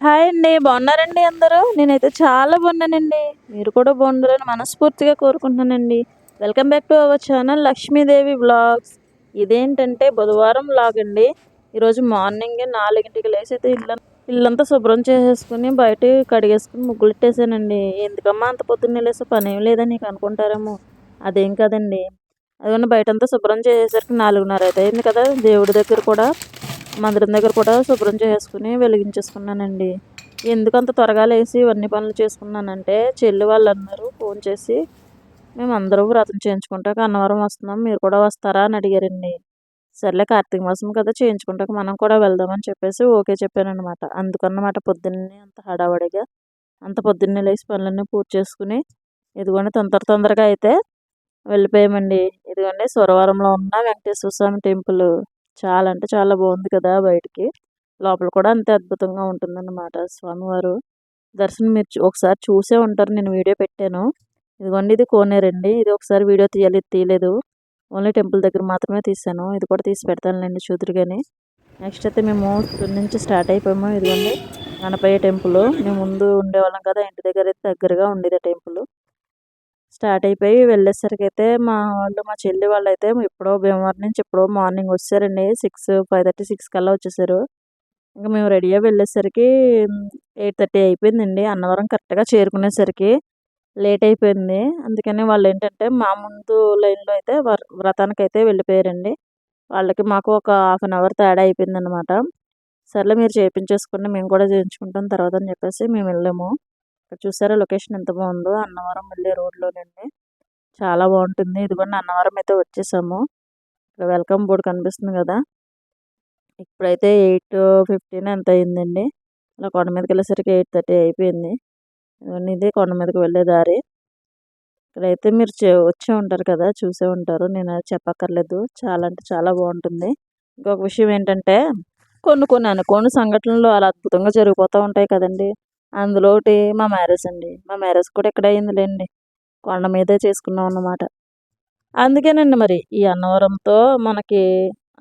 Hi అండి బాగున్నారండి అందరూ? నేనైతే చాలా బాగున్నానండి. మీరు కూడా బాగుండాలని మనస్ఫూర్తిగా కోరుకుంటున్నానండి. Welcome back to our channel Lakshmidevi blogs ఇదేంటంటే బుధవారం బ్లాగ్ అండి. ఈరోజు మార్నింగ్ నాలుగింటికి లేచి అయితే ఇల్లు ఇల్లంతా శుభ్రం చేసేసుకుని బయట కడిగేసుకుని ముగ్గులు పెట్టేసానండి ఎందుకమ్మా అంత పొద్దున్నే లేసే పని ఏం లేదని నీకు అనుకుంటారేమో? అదేం కాదండి. అదిగోండి బయటంతా శుభ్రం చేసేసరికి నాలుగున్నర అయితే అయింది కదా దేవుడి దగ్గర కూడా. మందిరం దగ్గర కూడా శుభ్రం చేసుకుని వెలిగించేసుకున్నానండి. ఎందుకు అంత త్వరగా లేచి ఇవన్నీ పనులు చేసుకున్నానంటే చెల్లి వాళ్ళు అన్నారు ఫోన్ చేసి మేము అందరం వ్రతం చేయించుకుంటాక అన్నవరం వస్తున్నాం మీరు కూడా వస్తారా? అని అడిగారండి. సర్లే కార్తీక మాసం కదా చేయించుకుంటాక మనం కూడా వెళ్దామని చెప్పేసి ఓకే చెప్పానమాట అందుకన్నమాట పొద్దున్నే అంత హడావడిగా అంత పొద్దున్నే లేచి పనులన్నీ పూర్తి చేసుకుని ఇదిగోండి తొందర తొందరగా అయితే వెళ్ళిపోయామండి. ఇదిగోండి సురవరంలో ఉన్న వెంకటేశ్వర స్వామి టెంపుల్. చాలా అంటే చాలా బాగుంది కదా బయటికి. లోపల కూడా అంతే అద్భుతంగా ఉంటుందన్నమాట స్వామివారు. దర్శనం మీరు ఒకసారి చూసే ఉంటారు. నేను వీడియో పెట్టాను. ఇదిగోండి ఇది కోనేరండి ఇది ఒకసారి వీడియో తీయాలి తీయలేదు. ఓన్లీ టెంపుల్ దగ్గర మాత్రమే తీసాను ఇది కూడా తీసి పెడతానులేండి చూదురు కానీ నెక్స్ట్ అయితే మేము ఇక్కడ నుంచి స్టార్ట్ అయిపోయాము. ఇదిగోండి గణపయ్య టెంపుల్. మేము ముందు ఉండేవాళ్ళం కదా ఇంటి దగ్గర అయితే దగ్గరగా ఉండేది టెంపుల్. స్టార్ట్ అయిపోయి వెళ్ళేసరికి అయితే మా వాళ్ళు మా చెల్లి వాళ్ళు అయితే ఎప్పుడో భీమవరం నుంచి ఎప్పుడో మార్నింగ్ వచ్చారండి. సిక్స్ ఫైవ్ థర్టీ సిక్స్ కల్లా వచ్చేసారు. ఇంకా మేము రెడీగా వెళ్ళేసరికి ఎయిట్ థర్టీ అయిపోయిందండి. అన్నవరం కరెక్ట్గా చేరుకునేసరికి లేట్ అయిపోయింది. అందుకని వాళ్ళు ఏంటంటే మా ముందు లైన్లో అయితే వ్రతానికి అయితే వెళ్ళిపోయారండి. వాళ్ళకి మాకు ఒక హాఫ్ అన్ అవర్ తేడా అయిపోయింది అనమాట సర్లే మీరు చేయించేసుకోండి మేము కూడా చేయించుకుంటాం తర్వాత అని చెప్పేసి మేము వెళ్ళాము. చూసారా లొకేషన్ ఎంత బాగుందో? అన్నవరం వెళ్ళే రోడ్లోనండి. చాలా బాగుంటుంది. ఇదిగోండి అన్నవరం అయితే వచ్చేసాము. ఇక్కడ వెల్కమ్ బోర్డు కనిపిస్తుంది కదా? ఇప్పుడైతే ఎయిట్ ఫిఫ్టీన్ ఎంత అయిందండి. అలా కొండ మీదకి వెళ్ళేసరికి ఎయిట్ థర్టీ అయిపోయింది. ఇవన్నీ ఇదే కొండ మీదకి వెళ్ళే దారి. ఇక్కడైతే మీరు వచ్చే ఉంటారు కదా? చూసే ఉంటారు. నేను చెప్పక్కర్లేదు. చాలా అంటే చాలా బాగుంటుంది. ఇంకొక విషయం ఏంటంటే కొన్ని కొన్ని అనుకోని సంఘటనలు అలా అద్భుతంగా జరిగిపోతూ ఉంటాయి కదండి. అందులో ఒకటి మా మ్యారేజ్ అండి. మా మ్యారేజ్ కూడా ఇక్కడ అయిందిలేండి. కొండ మీదే చేసుకున్నాం అన్నమాట. అందుకేనండి మరి ఈ అన్నవరంతో మనకి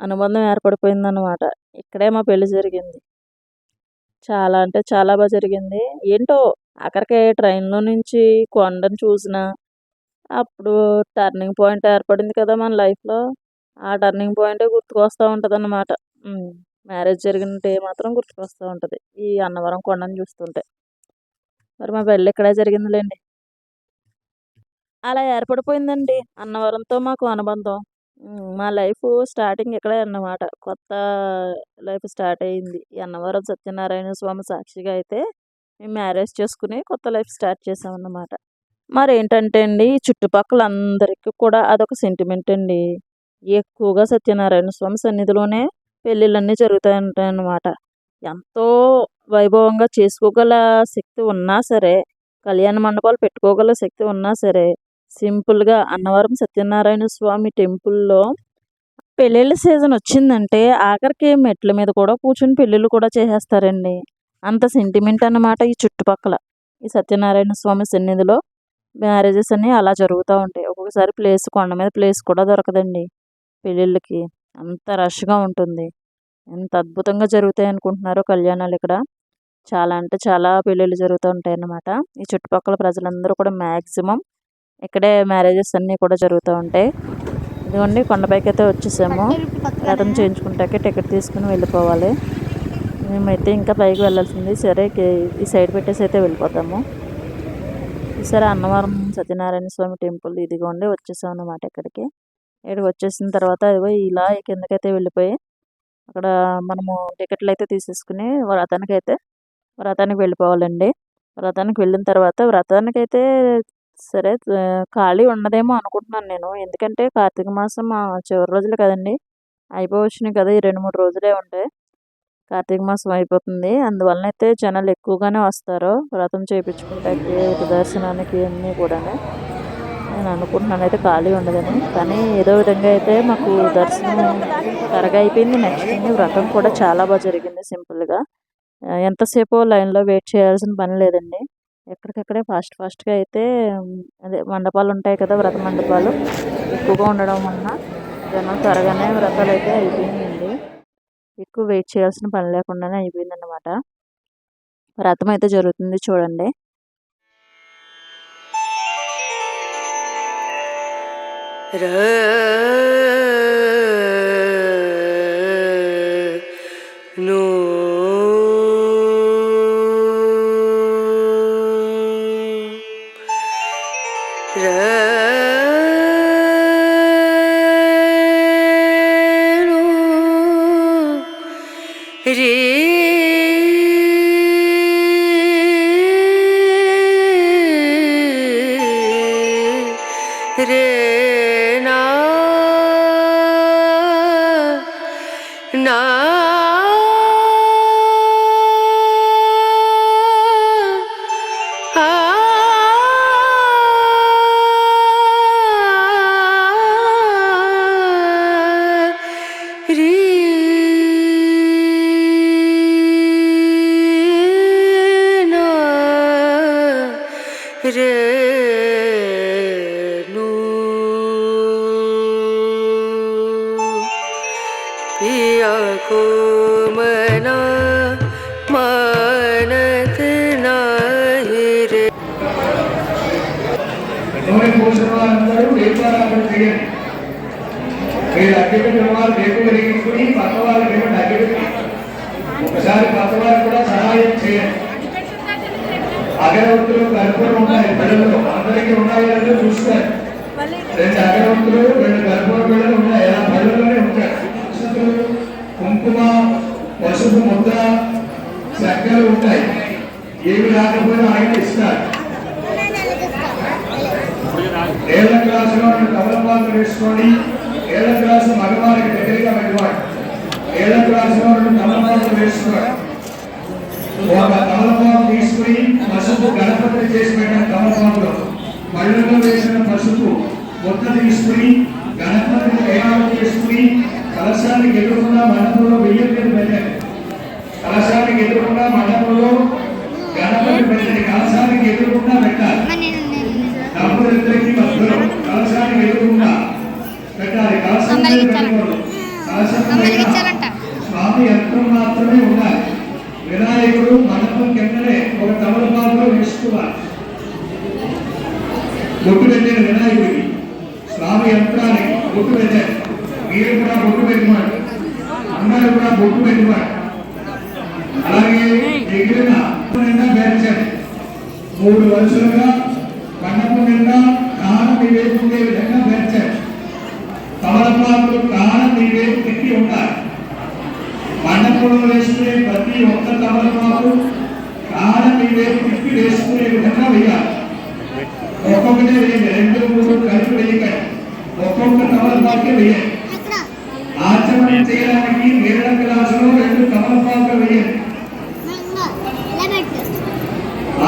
అనుబంధం ఏర్పడిపోయిందన్నమాట. ఇక్కడే మా పెళ్ళి జరిగింది. చాలా అంటే చాలా బాగా జరిగింది. ఏంటో అక్కడికి ట్రైన్లో నుంచి కొండను చూసిన అప్పుడు టర్నింగ్ పాయింట్ ఏర్పడింది కదా మన లైఫ్లో. ఆ టర్నింగ్ పాయింటే గుర్తుకొస్తూ ఉంటుంది అన్నమాట మ్యారేజ్ జరిగినట్టే మాత్రం గుర్తుకొస్తూ ఉంటుంది. ఈ అన్నవరం కొండను చూస్తుంటే. మరి మా పెళ్ళి ఇక్కడే జరిగిందిలేండి? అలా ఏర్పడిపోయిందండి. అన్నవరంతో మాకు అనుబంధం. మా లైఫ్ స్టార్టింగ్ ఇక్కడే అన్నమాట. కొత్త లైఫ్ స్టార్ట్ అయ్యింది అన్నవరం సత్యనారాయణ స్వామి సాక్షిగా అయితే మేము మ్యారేజ్ చేసుకుని కొత్త లైఫ్ స్టార్ట్ చేసామన్నమాట మరి ఏంటంటే అండి చుట్టుపక్కల అందరికీ కూడా అదొక సెంటిమెంట్ అండి. ఎక్కువగా సత్యనారాయణ స్వామి సన్నిధిలోనే పెళ్ళిళ్ళన్నీ జరుగుతూ ఉంటాయి అన్నమాట ఎంతో వైభవంగా చేసుకోగల శక్తి ఉన్నా సరే కళ్యాణ మండపాలు పెట్టుకోగల శక్తి ఉన్నా సరే సింపుల్గా అన్నవరం సత్యనారాయణ స్వామి టెంపుల్లో పెళ్ళిళ్ళ సీజన్ వచ్చిందంటే ఆఖరికి మెట్ల మీద కూడా కూర్చుని పెళ్ళిళ్ళు కూడా చేసేస్తారండి. అంత సెంటిమెంట్ అన్నమాట ఈ చుట్టుపక్కల. ఈ సత్యనారాయణ స్వామి సన్నిధిలో మ్యారేజెస్ అన్నీ అలా జరుగుతూ ఉంటాయి. ఒక్కొక్కసారి ప్లేస్ కొండ మీద ప్లేస్ కూడా దొరకదండి పెళ్ళిళ్ళకి. అంత రష్గా ఉంటుంది. ఎంత అద్భుతంగా జరుగుతాయి అనుకుంటున్నారో కళ్యాణాలు ఇక్కడ. చాలా అంటే చాలా పెళ్ళిళ్ళు జరుగుతూ ఉంటాయి అన్నమాట ఈ చుట్టుపక్కల ప్రజలందరూ కూడా మ్యాక్సిమం ఇక్కడే మ్యారేజెస్ అన్నీ కూడా జరుగుతూ ఉంటాయి. ఇదిగోండి కొండపైకి అయితే వచ్చేసాము. రథం చేయించుకుంటాకే టికెట్ తీసుకుని వెళ్ళిపోవాలి. మేమైతే ఇంకా పైకి వెళ్ళాల్సింది. సరే ఈ సైడ్ పెట్టేసి అయితే వెళ్ళిపోతాము. సరే అన్నవరం సత్యనారాయణ స్వామి టెంపుల్ ఇదిగోండి వచ్చేసాం అన్నమాట ఇక్కడికి. ఇక్కడికి వచ్చేసిన తర్వాత అదిగో ఇలా కిందకైతే వెళ్ళిపోయి అక్కడ మనము టికెట్లు అయితే తీసేసుకుని వ్రతానికి అయితే వ్రతానికి వెళ్ళిపోవాలండి. వ్రతానికి వెళ్ళిన తర్వాత వ్రతానికి అయితే సరే ఖాళీ ఉండదేమో అనుకుంటున్నాను నేను. ఎందుకంటే కార్తీక మాసం చివరి రోజులు కదండి. అయిపోవచ్చినాయి కదా ఈ రెండు మూడు రోజులే ఉంటాయి కార్తీక మాసం అయిపోతుంది. అందువలన అయితే జనాలు ఎక్కువగానే వస్తారు వ్రతం చేయించుకోవడానికి దర్శనానికి అన్నీ కూడా నేను అనుకుంటున్నాను అయితే ఖాళీ ఉండదని. కానీ ఏదో విధంగా అయితే మాకు దర్శనం త్వరగా అయిపోయింది. నెక్స్ట్ వ్రతం కూడా చాలా బాగా జరిగింది సింపుల్గా. ఎంతసేపు లైన్లో వెయిట్ చేయాల్సిన పని లేదండి. ఎక్కడికక్కడే ఫాస్ట్ ఫాస్ట్గా అయితే అదే మండపాలు ఉంటాయి కదా వ్రత మండపాలు ఎక్కువగా ఉండడం వలన జనం త్వరగానే వ్రతాలు అయితే అయిపోయిందండి ఎక్కువ వెయిట్ చేయాల్సిన పని లేకుండానే అయిపోయింది అనమాట వ్రతం అయితే జరుగుతుంది చూడండి. ను అగరవత్తులు కర్పూరం ఉన్నాయి. బిళ్ళలు అందరికీ ఉన్నాయి అంటే చూస్తారు రెండు అగరవత్తులు రెండు కర్పూర బిళ్ళలు ఉన్నాయి. ఆ బళ్ళలోనే ఉంటాయి. కుంకుమ పసుపు ముద్ర చక్కలు ఉంటాయి. ఏమి రాకపోయినా ఆయన ఇస్తారు. ఏళ్ళ గ్లాసులో రెండు తమలపాకులు వేసుకొని ఏళ్ళ గ్లాసు మగవారికి దగ్గరగా పెట్టుకోండి ఏళ్ళ గ్లాసులో రెండు తమలపాకులు వేసుకోండి ఒక తమలపాకు తీసుకుని పసుపు గణపతి చేసి పెట్టిన తమలపాకులో పళ్ళలో వేసిన పసుపు ముద్ద తీసుకుని గణపతిని తయారు చేసుకుని కలశానికి ఎదురుకుండా మండపంలో వెయ్యి మీద పెట్టండి కలశానికి ఎదురుకుండా మండపంలో గణపతి పెట్టండి కలశానికి ఎదురుకుండా పెట్టాలి దంపతులిద్దరికీ మధ్యలో కలశానికి ఎదురుకుండా పెట్టాలి. కలశం. కలశం అమ్మలకి పైన ఇచ్చాలంట. స్వామి యంత్రం మాత్రమే ఉండాలి వినాయకుడు మండపం కిందనే ఒక తమలపాకులో వేసుకోవాలి బొట్టు పెట్టాను వినాయకుడికి స్వామి యంత్రానికి బొట్టు పెట్టాను మీరు కూడా బొట్టు పెట్టుకోండి అందరూ కూడా బొట్టు పెట్టుకోండి అలాగే మిగిలిన నిండా పేర్చండి మూడు వరుసలుగా మండపం నిండా కాలం మీ వైపు ఉండే విధంగా పేర్చండి తమలపాకులు కాలం మీ వైపు తిప్పి ఉంటారు. మండపంలో వేసుకునే ప్రతి ఒక్క తమలపాకు కాలం మీ వైపు తిప్పి వేసుకునే విధంగా వేయాలి. ఒక్కొక్కటే వేయండి. రెండు మూడు కలిపి వేయకండి. ఒక్కొక్క తమలపాకే వేయండి. ఆచరణ చేయడానికి నీళ్ళ గ్లాసులో రెండు తమలపాకులు వేయండి.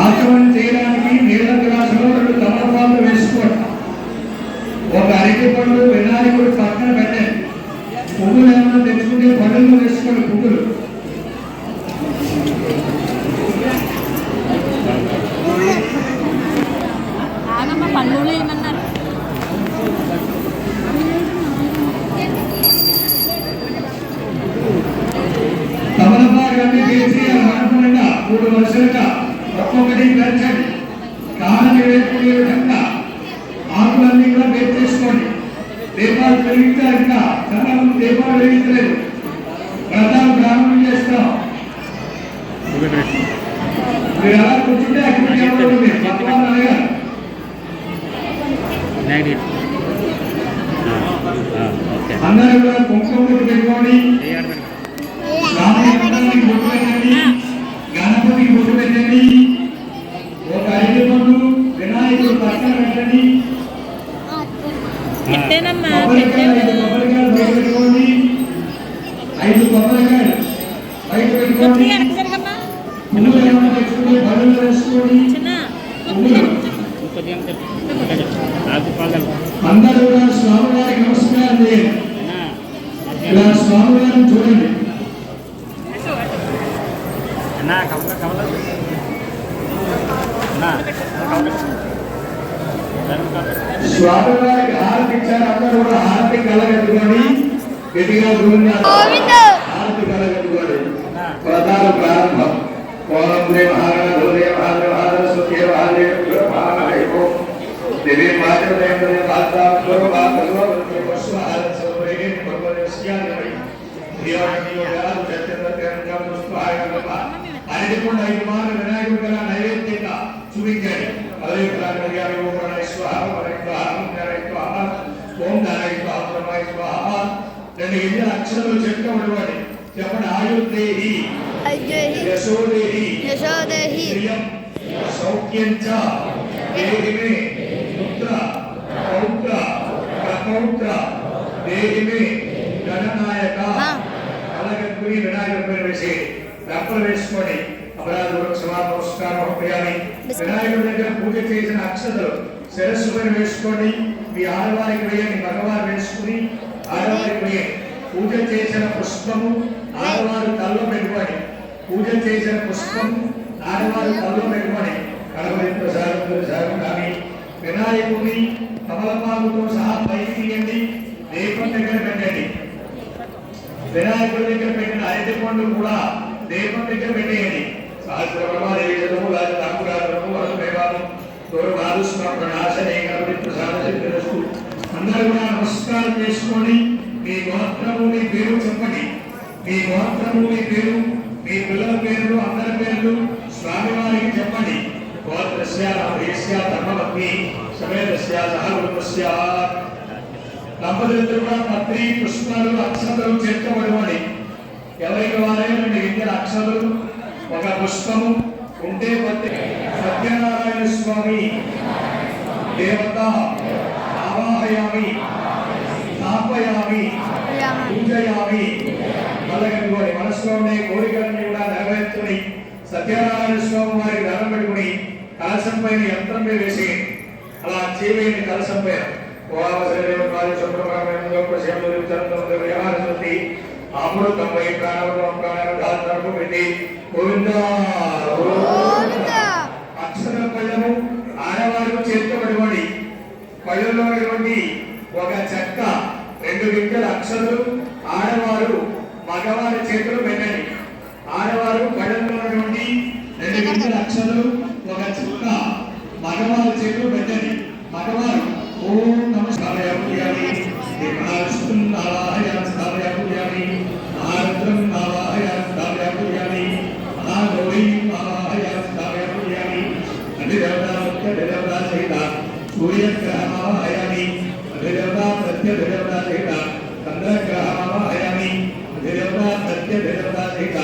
ఆచరణ చేయడానికి నీళ్ళ గ్లాసులో రెండు తమలపాకులు వేసుకోండి. ఒక అరటి పండు వినాయకుడు పక్కన పువ్వులు ఏమైనా తెచ్చుకుంటే పండుగలు వేసుకోండి పువ్వులు ఆ మండపం నిండా మూడు వరుసలుగా ఒక్కొక్కటి పెంచండి కాలం విధంగా? ఆకులన్నీ కూడా వేసుకోండి దీపాలు వెలిగించారు ఇంకా చాలా మంది దీపాలు ప్రారంభం చేస్తాం. మీరు ఎలా కూర్చుంటే అక్కడ ఉంటుంది అడగాలి. అందరూ కూడా కుంకుమ పెట్టుకోండి. బొట్టు పెట్టండి. గణపతికి బొట్టు పెట్టండి. ఒక ఐదు వినాయకుడు పక్కన పెట్టండి. పెట్టానమ్మా ఐదు కొబ్బరికాయలు బయట పెట్టుకోండి ఐదు కొబ్బరికాయలు బయట పెట్టుకోండి పువ్వులు ఏమైనా తెచ్చుకుంటే బడులు వేసుకోండి పువ్వులు నాకు పాదాలు అందరూ స్వామివారికి నమస్కారం చేయండి ఇలా స్వామివారిని చూడండి స్వామివారికి హారతి ఇచ్చారు. అందరూ కూడా హారతి కలగట్టుకొని గట్టిగా గోవిందా అరటికొండ ఐదు మార్లు వినాయకుడు గల నైవేద్యంగా చూపించాడు అదే ప్రాణాయామి ఓం ప్రణయ స్వాహ పరయ స్వాహ ఓం ధనయ స్వాహ ఓం ధనయ స్వాహ ప్రమయ స్వాహ రెండు గింజల అక్షరములు చెప్పుకోబడి చెప్పండి ఆయుర్దేహి అజ్జేహి యశోదేహి యశోదేహి శ్రియం సౌఖ్యం చ దేహి మే పుత్ర పౌత్ర ప్రపౌత్ర దేహి మే గణనాయక అలాగే వినాయకుడి పేరు వేసి రప్పలు వేసుకొని అపరాధ క్షమా నమస్కారం అప్పయాలి వినాయకుడి దగ్గర పూజ చేసిన అక్షతలు శిరస్సు పైన వేసుకోండి మీ ఆడవారికి వేయండి మగవారు వేసుకుని ఆడవారికి వేయండి పూజ చేసిన పుష్పము ఆడవారు తల్లో పెట్టుకోండి పూజ చేసిన పుష్పం ఆడవారు తల్లో పెట్టుకొని కడవరి ప్రసాదం ప్రసాదం కానీ వినాయకుని తమలపాకుతో సహా పైకి తీయండి దీపం దగ్గర పెట్టండి. వినాయకుడి దగ్గర పెట్టిన అరటి పండు కూడా దీపం దగ్గర పెట్టేయండి. సహస్రబ్రహ్మదేవము రాజరాము అరుమేవాము గౌరవాలు స్మరణాశనే గణపతి ప్రసాద సిద్ధిరస్తు అందరూ కూడా నమస్కారం చేసుకోండి మీ గోత్రము మీ పేరు చెప్పండి. మీ గోత్రము మీ పేరు మీ పిల్లల పేరు అందరి గోత్రస్య రామేశ్య ధర్మపత్ని సమేతస్య సహకుటుంబస్య దంపతులిద్దరు కూడా పత్రి పుష్పాలు అక్షతలు చేర్చబడవాలి ఎవరికి వారే రెండు ఇద్దరు అక్షతలు ఒక పుష్పము ఉంటే పత్రి సత్యనారాయణ స్వామి దేవత ఆవాహయామి స్థాపయామి పూజయామి అలాగే మనసులో ఉండే కోరికలన్నీ కూడా నెరవేర్చుకుని సత్యనారాయణ స్వామి వారికి పెట్టుకుని కలశం పైన యంత్రం మీద వేసి అలా చేయవేయండి కలశం పైన. అమృతం వై ప్రాణం ప్రాణం పెట్టి గోవింద. అక్షర పళ్ళము ఆడవారికి చేర్చబడివాడి పళ్ళలో ఉన్నటువంటి ఒక చెక్క రెండు గింజల అక్షరులు ఆడవారు మగవారి చేతులు పెట్టండి ఆడవారు పళ్ళలో ఉన్నటువంటి రెండు గింజల అక్షరులు ఒక చెక్క మగవారి చేతులు పెట్టండి మగవారు ఓం నమ స్థాపయామి విఘ్నాశం నారాయ స్థాపయామి మహారుద్రం నారాయ స్థాపయామి మహాగౌరీ నారాయ స్థాపయామి అధిదేవతా ముఖ్యదేవతా సహిత సూర్యగ్రహమావహయామి అధిదేవతా ప్రత్యధిదేవతా సహిత చంద్రగ్రహమావహయామి అధిదేవతా ప్రత్యధిదేవతా సహిత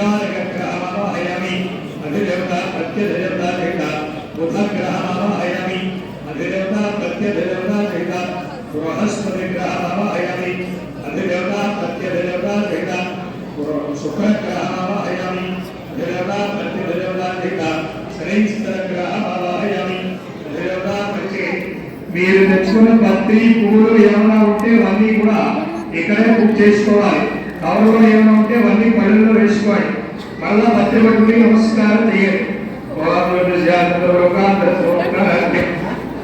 అంగారగ్రహమావహయామి అధిదేవత ప్రత్యదేవత చేత. బుధగ్రహమావహయామి అధిదేవత ప్రత్యదేవత చేత. బృహస్పతి గ్రహమావహయామి అధిదేవతా ప్రత్యధిదేవతా సహిత శుక్రగ్రహమావహయామి. అధిదేవతా ప్రత్యధిదేవతా సహిత శనైశ్వరగ్రహమావహయామి అధిదేవతా ప్రత్యే. మీరు తెచ్చుకున్న పత్రి పూలు ఏమైనా ఉంటే అవన్నీ కూడా ఇక్కడే బుక్ చేసుకోవాలి. కవర్లో ఏమైనా ఉంటే అవన్నీ పళ్ళలో వేసుకోవాలి మళ్ళా పత్రి పట్టుకుని నమస్కారం చేయాలి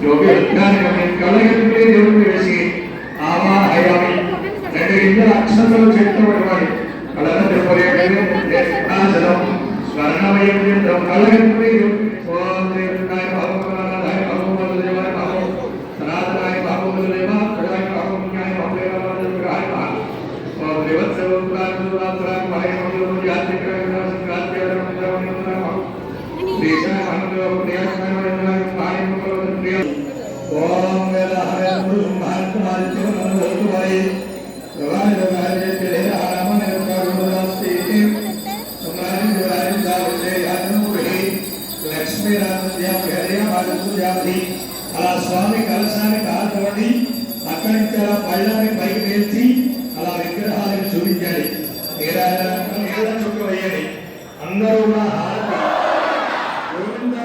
యోగి కళ్ళగట్టుకుని దేవుడిని వేసి ఆవాహయామి రెండు గింజల అక్షరాలు చెట్టబడి కళగట్టుకుని స్వర్ణమయం కళ్ళగట్టుకుని ఓం వేద హరే గురు భారత అలా స్వామి కలశానికి ఆడుకోండి అక్కడి నుంచి అలా పళ్ళని పైకి వేసి అలా విగ్రహాలను చూపించాలి. ఏదైనా చుట్టూ అందరూ కూడా హారతి. గోవిందా.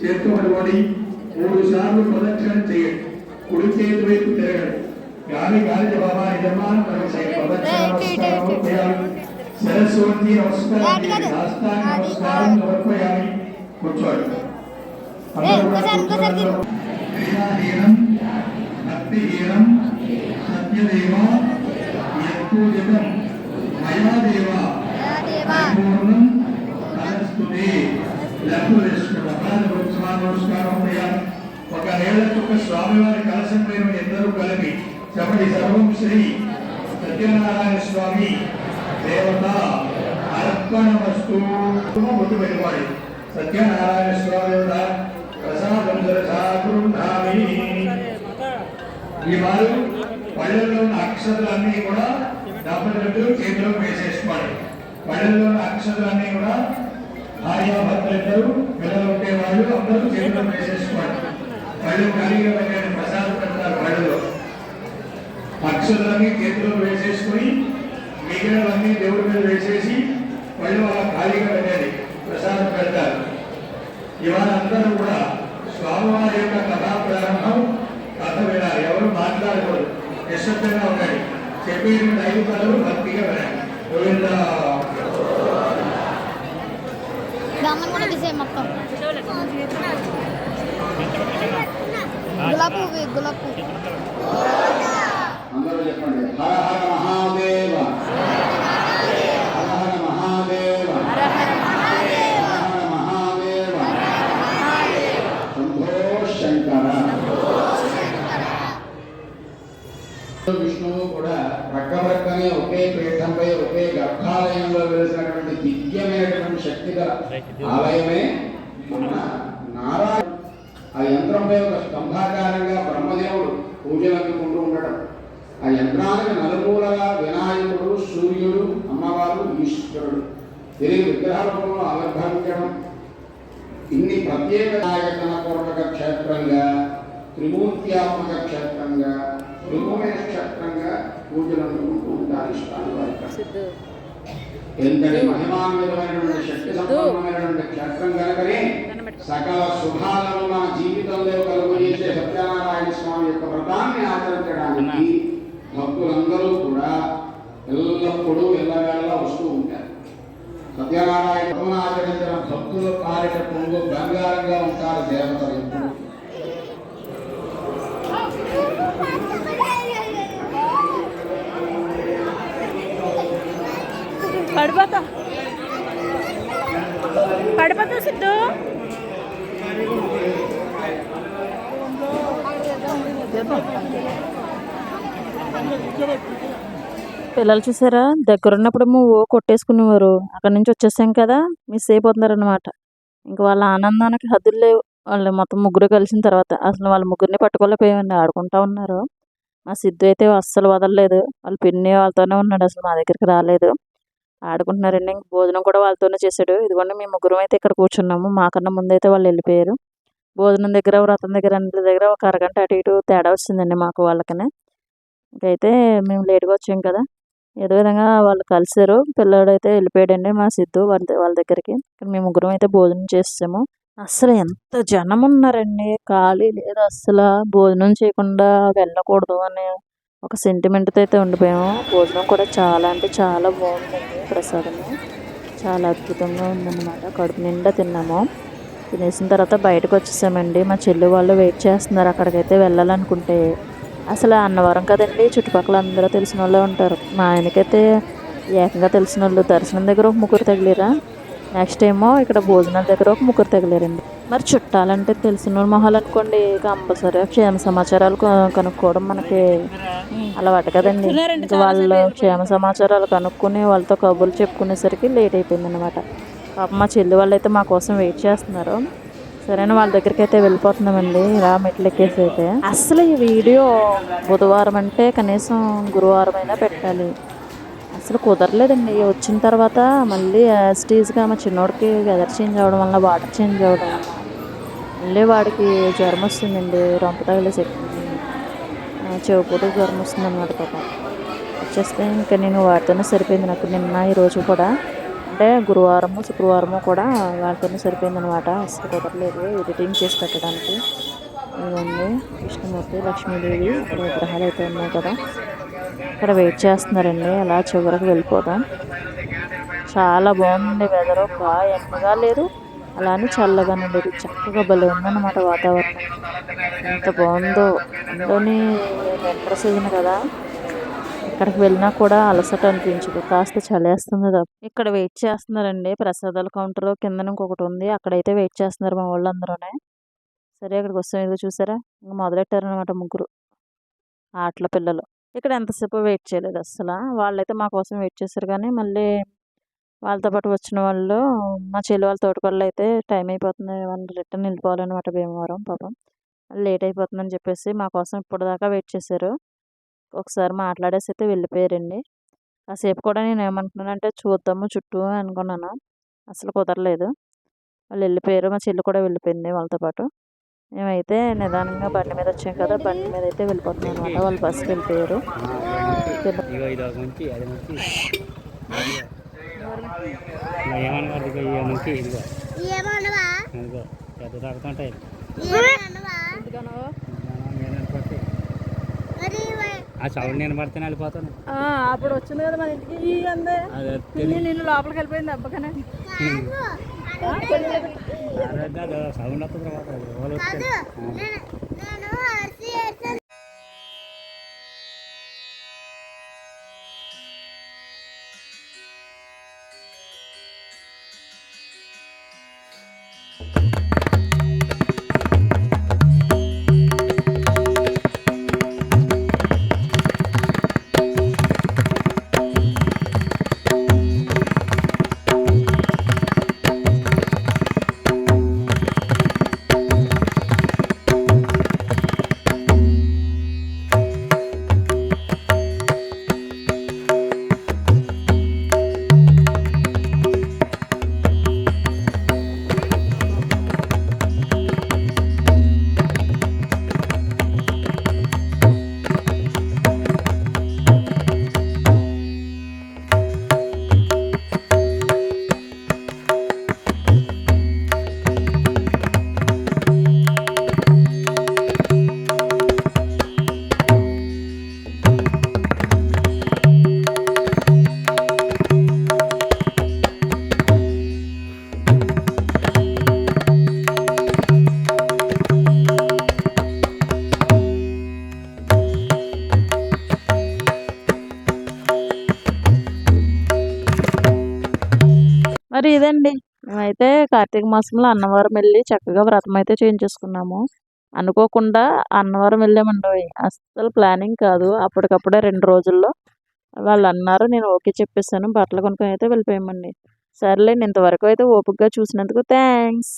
చేతుబడి మూడు సార్లు ప్రదక్షిణ చేయండి కుడి చేతి వైపు తిరగండి గాలి గాలి జవాబా యజమాన్ శిరస్సు వంచి నమస్కారం చేయండి. హస్తాన్ని నమస్కారం సమర్పయామి కూర్చోండి ఇంకోసారి, ఇంకోసారి తిరుగు. క్రియాహీనం భక్తిహీనం సత్యదేవ యత్పూజితం మయా దేవ దేవా పూర్ణం తదస్తుతే లఘు నమస్కారం ఒక నేల చుక్క స్వామివారి కలశం పైన ఎందరూ కలిపి శ్రీ సర్వం శ్రీ సత్యనారాయణ స్వామి దేవత అర్పణ వస్తు పెట్టుకోండి సత్యనారాయణ స్వామి దేవత ప్రసాదం దర్శామి ఈ వారు పళ్ళల్లో ఉన్న అక్షరాలన్నీ కూడా దంపతులు చేతిలో వేసేసుకోవాలి. పళ్ళల్లో ఉన్న అక్షరాలన్నీ కూడా భార్యాభర్తలిద్దరూ పిల్లలు ఉండేవాళ్ళు అందరూ చేతిలో వేసేసుకోవాలి. పళ్ళు కలిగి పెట్టండి ప్రసాదం అక్షరాలన్నీ చేతిలో వేసేసుకొని మిగిలినవన్నీ దేవుడి మీద వేసేసి మళ్ళీ అలా ఖాళీగా పెట్టండి ప్రసాదం పెడతారు. ఇవాళ అందరూ కూడా స్వామివారి యొక్క కథా ప్రారంభం కథ వినాలి. ఎవరు మాట్లాడకూడదు. నిశ్శబ్దంగా ఉండాలి చెప్పేది ఐదు కథలు భక్తిగా వినాలి గోవింద. గులాబీ గులాబీ అందరూ చెప్పండి. హర హర మహాదేవ. హర హర మహాదేవ. హర హర మహాదేవ. శంభో శంకర. విష్ణువు కూడా ప్రక్క ప్రక్కనే ఒకే పీఠంపై ఒకే గర్భాలయంలో వెలిసినటువంటి దివ్యమైనటువంటి శక్తి గల ఆలయమే మన నారాయణ. ఆ యంత్రంపై ఒక స్తంభాకారంగా బ్రహ్మదేవుడు పూజలు అందుకుంటూ ఉండడం ఆ యంత్రానికి నలుమూలగా వినాయకుడు సూర్యుడు అమ్మవారు ఈశ్వరుడు. తిరిగి విగ్రహ రూపంలో ఆవిర్భవించడం ఇన్ని ప్రత్యేక నాయకనపూర్వక క్షేత్రంగా త్రిమూర్త్యాత్మక క్షేత్రంగా త్రిభువన క్షేత్రంగా పూజలు అందుకుంటూ ఉంటారు ఇష్టాలు ఎంతటి మహిమాన్వితమైనటువంటి శక్తి సంపన్నమైనటువంటి క్షేత్రం కనుకనే సకల శుభాలను మన జీవితంలో కలుగజేసే సత్యనారాయణ స్వామి యొక్క వ్రతాన్ని ఆచరించడానికి భక్తులందరూ కూడా ఎల్లప్పుడూ ఎల్లవేళ వస్తూ ఉంటారు. సత్యనారాయణ ఆచరించిన భక్తుల పాలిట పొంగు బంగారంగా ఉంటారు దేవతలు ఎప్పుడు. పడిపోతా. పడిపోతా సిద్ధు. పిల్లలు చూసారా? దగ్గరున్నప్పుడు ఓ కొట్టేసుకునేవారు. అక్కడ నుంచి వచ్చేసాం కదా మిస్ అయిపోతున్నారనమాట ఇంక ఇంకా వాళ్ళ ఆనందానికి హద్దులు లేవు. వాళ్ళు మొత్తం ముగ్గురు కలిసిన తర్వాత అసలు వాళ్ళ ముగ్గురిని పట్టుకోలేకపోయామండి. ఆడుకుంటా ఉన్నారు. మా సిద్ధు అయితే అస్సలు వదలలేదు. వాళ్ళ పిన్ని వాళ్ళతోనే ఉన్నాడు. అసలు మా దగ్గరికి రాలేదు. ఆడుకుంటున్నారండి. ఇంక భోజనం కూడా వాళ్ళతోనే చేశాడు. ఇదిగోండి మేము ముగ్గురం అయితే ఇక్కడ కూర్చున్నాము. మాకన్నా ముందైతే వాళ్ళు వెళ్ళిపోయారు. భోజనం దగ్గర వ్రతం దగ్గర అన్నింటి దగ్గర ఒక అరగంట అటు ఇటు తేడా వచ్చిందండి మాకు వాళ్ళకనే. ఇంకైతే మేము లేట్గా వచ్చాం కదా ఏదో విధంగా వాళ్ళు కలిసారు. పిల్లాడు అయితే వెళ్ళిపోయాడండి మా సిద్ధు వాళ్ళ వాళ్ళ దగ్గరికి. ఇక్కడ మేము ముగ్గురం అయితే భోజనం చేసాము అసలు ఎంత జనం ఉన్నారండి ఖాళీ లేదు అసలు. భోజనం చేయకుండా వెళ్ళకూడదు అనే ఒక సెంటిమెంట్తో అయితే ఉండిపోయాము. భోజనం కూడా చాలా అంటే చాలా బాగుందండి ప్రసాదం చాలా అద్భుతంగా ఉందన్నమాట. కడుపు నిండా తిన్నాము. తినేసిన తర్వాత బయటకు వచ్చేసామండి. మా చెల్లి వాళ్ళు వెయిట్ చేస్తున్నారు అక్కడికైతే వెళ్ళాలనుకుంటే. అసలు అన్నవరం కదండి చుట్టుపక్కల అందరూ తెలిసిన వాళ్ళే ఉంటారు. మా ఆయనకైతే ఏకంగా తెలిసిన వాళ్ళు దర్శనం దగ్గర ఒక ముగ్గురు తగిలేరా? నెక్స్ట్ ఏమో ఇక్కడ భోజనాల దగ్గర ఒక ముగ్గురు తగిలేరండి. మరి చుట్టాలంటే తెలిసిన వాళ్ళ మొహాలు అనుకోండి కంపల్సరీ క్షేమ సమాచారాలు కనుక్కోవడం మనకి అలవాటు కదండి. ఇంకా వాళ్ళు క్షేమ సమాచారాలు కనుక్కొని వాళ్ళతో కబుర్లు చెప్పుకునేసరికి లేట్ అయిపోయింది అనమాట పాప మా చెల్లి వాళ్ళు అయితే మా కోసం వెయిట్ చేస్తున్నారు. సరేనా వాళ్ళ దగ్గరికి అయితే వెళ్ళిపోతున్నామండి. ఇలా మెట్లు ఎక్కేసి అయితే అసలు ఈ వీడియో బుధవారం అంటే కనీసం గురువారం అయినా పెట్టాలి. అసలు కుదరలేదండి. వచ్చిన తర్వాత మళ్ళీ యాస్టీజ్గా మా చిన్నోడికి వెదర్ చేంజ్ అవ్వడం వల్ల వాటర్ చేంజ్ అవ్వడం వల్ల మళ్ళీ వాడికి జ్వరం వస్తుందండి. రొంప తగిలేసి చెవుపూట జ్వరం వస్తుంది అన్నమాట పాప. వచ్చేస్తే ఇంకా నేను వాటితోనే సరిపోయింది నాకు నిన్న ఈరోజు కూడా. అంటే గురువారము శుక్రవారము కూడా వాళ్ళతోనే సరిపోయిందనమాట అసలు కుదరలేదు ఎడిటింగ్ చేసి పెట్టడానికి. ఇవన్నీ కృష్ణమూర్తి లక్ష్మీదేవి విగ్రహాలు అయితే ఉన్నాయి కదా. ఇక్కడ వెయిట్ చేస్తున్నారండి. అలా చివరికి వెళ్ళిపోదాం. చాలా బాగుంది వెదర్ బాగా ఎండగా లేదు. అలానే చల్లగా ఉండేది చక్కగా భలే ఉందన్నమాట వాతావరణం. ఎంత బాగుందో. అందులోని వింటర్ సీజన్ కదా. ఎక్కడికి వెళ్ళినా కూడా అలసట అనిపించదు. కాస్త చలేస్తుంది ఇక్కడ వెయిట్ చేస్తున్నారండి. ప్రసాదాల కౌంటర్ కింద ఇంకొకటి ఉంది. అక్కడైతే వెయిట్ చేస్తున్నారు మా వాళ్ళందరూనే. సరే అక్కడికి వస్తాం. ఇది చూసారా? ఇంకా మొదలెట్టారనమాట ముగ్గురు. ఆటల పిల్లలు. ఇక్కడ ఎంతసేపు వెయిట్ చేయలేదు అసలు వాళ్ళైతే మా కోసం వెయిట్ చేశారు కానీ మళ్ళీ వాళ్ళతో పాటు వచ్చిన వాళ్ళు మా చెల్లి వాళ్ళ తోటికోళ్ళు అయితే టైం అయిపోతుంది. వాళ్ళు రిటర్న్ వెళ్ళిపోవాలన్నమాట భీమవరం. పాపం. లేట్ అయిపోతుందని చెప్పేసి మా కోసం ఇప్పటిదాకా వెయిట్ చేశారు. ఒకసారి మాట్లాడేసి అయితే వెళ్ళిపోయారండి. కాసేపు కూడా నేను ఏమంటున్నానంటే చూద్దాము చుట్టూ అనుకున్నాను. అసలు కుదరలేదు. వాళ్ళు వెళ్ళిపోయారు. మా చెల్లి కూడా వెళ్ళిపోయింది వాళ్ళతో పాటు. మేమైతే నిదానంగా బండి మీద వచ్చాం కదా బండి మీద అయితే వెళ్ళిపోతున్నాం అనమాట వాళ్ళు బస్సుకి వెళ్ళిపోయారు. ఇగో ఇది ఒక మంచి అది మంచి ఏమన్నారు ఇదిగో ఇక మంచి ఇదిగో ఏమన్నవా ఇదిగో పెద్ద తాగుతుంటాయి ఏమన్నవా నేను వెళ్ళిపోతే మరి ఆ సౌండ్ నేను పడితేనే వెళ్ళిపోతాను. అప్పుడు వచ్చింది కదా మన ఇంటికి. అందే. అది తెలియదు. నేను లోపలికి వెళ్ళిపోయింది అబ్బకనే. సౌండ్ వస్తుంది తర్వాత కార్తీక మాసంలో అన్నవరం వెళ్ళి చక్కగా వ్రతం అయితే చేయించేసుకున్నాము. అనుకోకుండా అన్నవరం వెళ్ళామండి. అస్సలు ప్లానింగ్ కాదు. అప్పటికప్పుడే రెండు రోజుల్లో వాళ్ళు అన్నారు నేను ఓకే చెప్పేసాను బట్టలు కొనుక్కొని అయితే వెళ్ళిపోయామండి. సర్లేండి ఇంతవరకు అయితే ఓపికగా చూసినందుకు థ్యాంక్స్.